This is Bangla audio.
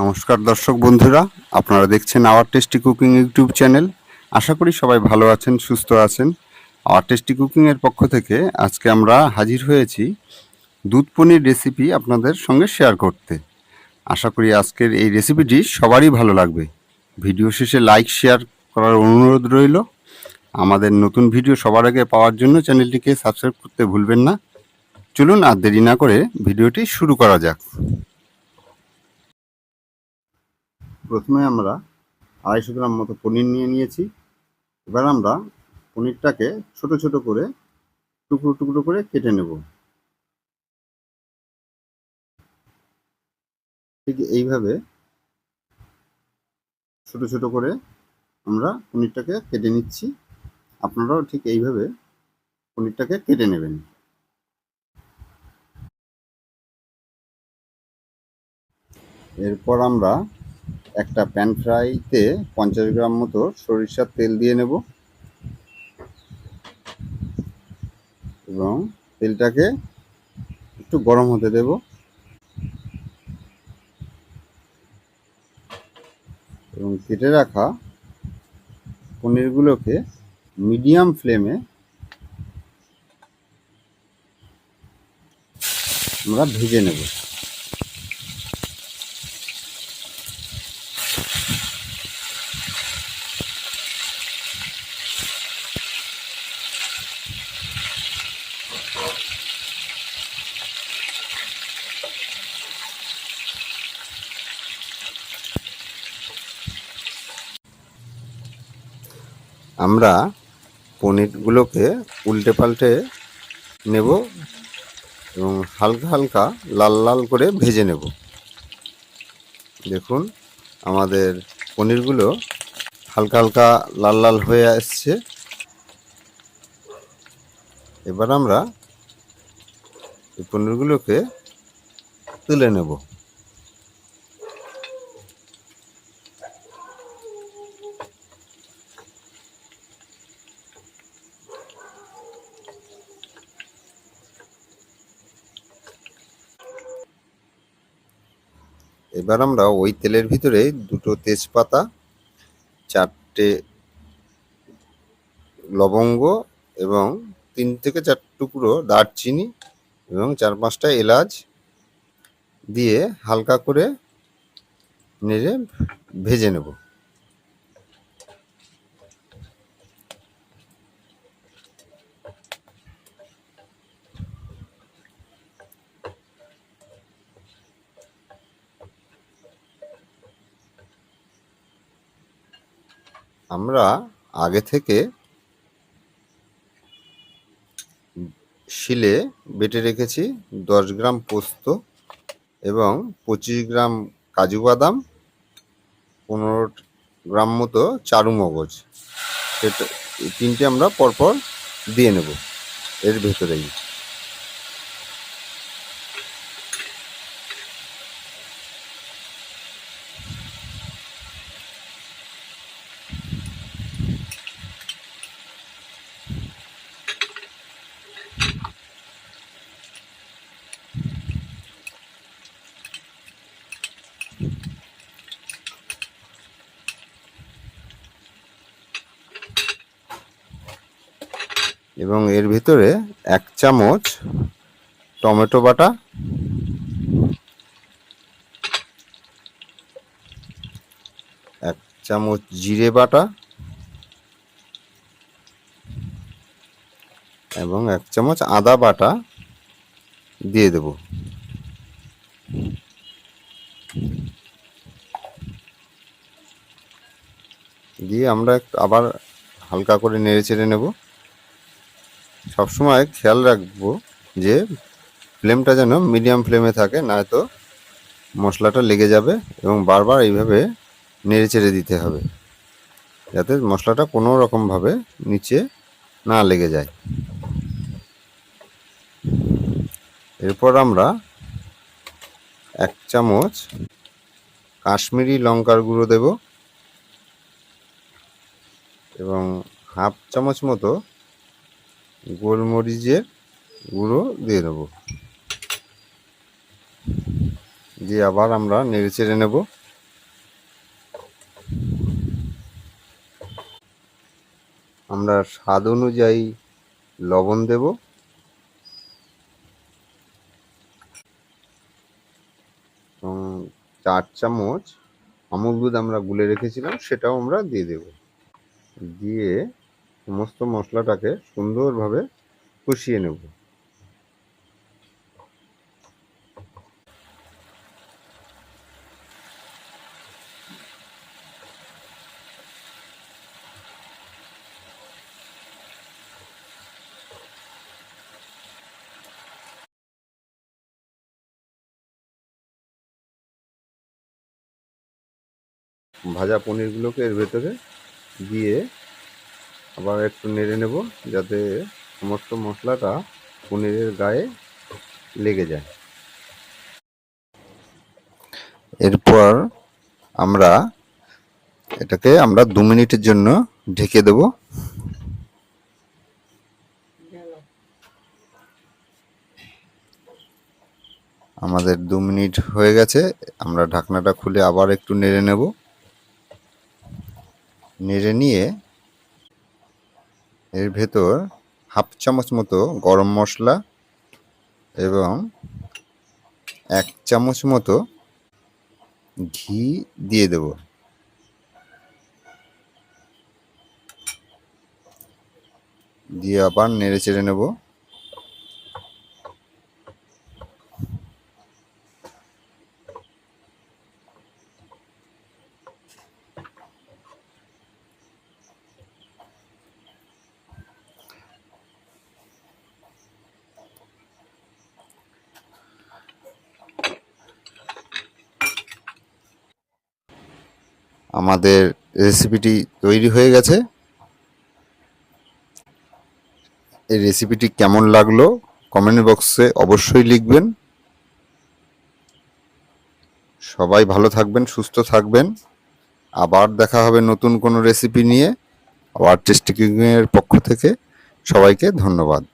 নমস্কার দর্শক বন্ধুরা, আপনারা দেখছেন our tasty cooking YouTube channel. আশা করি সবাই ভালো আছেন, সুস্থ আছেন। আওয়ার টেস্টি কুকিংয়ের পক্ষ থেকে আজকে আমরা হাজির হয়েছি দুধ পনির রেসিপি আপনাদের সঙ্গে শেয়ার করতে। আশা করি আজকের এই রেসিপিটি সবারই ভালো লাগবে। ভিডিও শেষে লাইক শেয়ার করার অনুরোধ রইল। আমাদের নতুন ভিডিও সবার আগে পাওয়ার জন্য চ্যানেলটিকে সাবস্ক্রাইব করতে ভুলবেন না। চলুন আর দেরি না করে ভিডিওটি শুরু করা যাক। প্রথমে আমরা আড়াইশো গ্রাম মতো পনির নিয়ে নিয়েছি। এবার আমরা পনিরটাকে ছোট ছোট করে টুকরো টুকরো করে কেটে নেব। ঠিক এইভাবে ছোট ছোট করে আমরা পনিরটাকে কেটে নিচ্ছি। আপনারাও ঠিক এইভাবে পনিরটাকে কেটে নেবেন। এরপর আমরা একটা প্যান ফ্রাইতে পঞ্চাশ গ্রাম মতো সরিষার তেল দিয়ে নেব। এবং তেলটাকে একটু গরম হতে দেব। এবং কেটে রাখা পনিরগুলোকে মিডিয়াম ফ্লেমে আমরা ভেজে নেব। আমরা পনিরগুলোকে উল্টে পাল্টে নেব এবং হালকা হালকা লাল লাল করে ভেজে নেব। দেখুন, আমাদের পনিরগুলো হালকা হালকা লাল লাল হয়ে আসছে। এবার আমরা এই পনিরগুলোকে তুলে নেব। এবার আমরা ওই তেলের ভিতরে দুটো তেজপাতা, চারটে লবঙ্গ এবং তিন থেকে চার টুকরো দারচিনি এবং চার পাঁচটা এলাচ দিয়ে হালকা করে নেড়ে ভেজে নেব। আমরা আগে থেকে শিলে বেটে রেখেছি দশ গ্রাম পোস্ত এবং পঁচিশ গ্রাম কাজু বাদাম, পনেরো গ্রাম মতো চারু মগজ। সেটা তিনটে আমরা পরপর দিয়ে নেব এর ভেতরেই। এবং এর ভিতরে এক চামচ টমেটো বাটা, এক চামচ জিরে বাটা এবং এক চামচ আদা বাটা দিয়ে দেব। দিয়ে আমরা আবার হালকা করে নেড়ে চেড়ে নেব। সবসময় খেয়াল রাখব যে ফ্লেমটা যেন মিডিয়াম ফ্লেমে থাকে, নয়তো মশলাটা লেগে যাবে এবং বারবার এইভাবে নেড়ে চেড়ে দিতে হবে, যাতে মশলাটা কোনো রকমভাবে নিচে না লেগে যায়। এরপর আমরা এক চামচ কাশ্মীরি লঙ্কার গুঁড়ো দেব এবং হাফ চামচ মতো গোলমরিচের গুঁড়ো দিয়ে দেবো। দিয়ে আবার আমরা নেড়ে চেড়ে নেব। আমরা স্বাদ অনুযায়ী লবণ দেব। চার চামচ আমুল দুধ আমরা গুলে রেখেছিলাম, সেটাও আমরা দিয়ে দেব। দিয়ে সমস্ত মশলাটাকে সুন্দরভাবে কষিয়ে নেব। ভাজা পনিরগুলোকে এর ভেতরে দিয়ে আবার একটু নেড়ে নেব যাতে সমস্ত মশলাটা পনিরের গায়ে লেগে যায়। এরপর আমরা এটাকে আমরা দু মিনিটের জন্য ঢেকে দেব। আমাদের দু মিনিট হয়ে গেছে, আমরা ঢাকনাটা খুলে আবার একটু নেড়ে নেব। নেড়ে নিয়ে এর ভেতর হাফ চামচ মতো গরম মশলা এবং এক চামচ মতো ঘি দিয়ে দেব। দিয়ে আবার নেড়ে চেড়ে নেব। আমাদের রেসিপিটি তৈরি হয়ে গেছে। এই রেসিপিটি কেমন লাগল কমেন্ট বক্সে অবশ্যই লিখবেন। সবাই ভালো থাকবেন, সুস্থ থাকবেন। আবার দেখা হবে নতুন কোনো রেসিপি নিয়ে। আবার টেস্টি পক্ষ থেকে। সবাইকে ধন্যবাদ।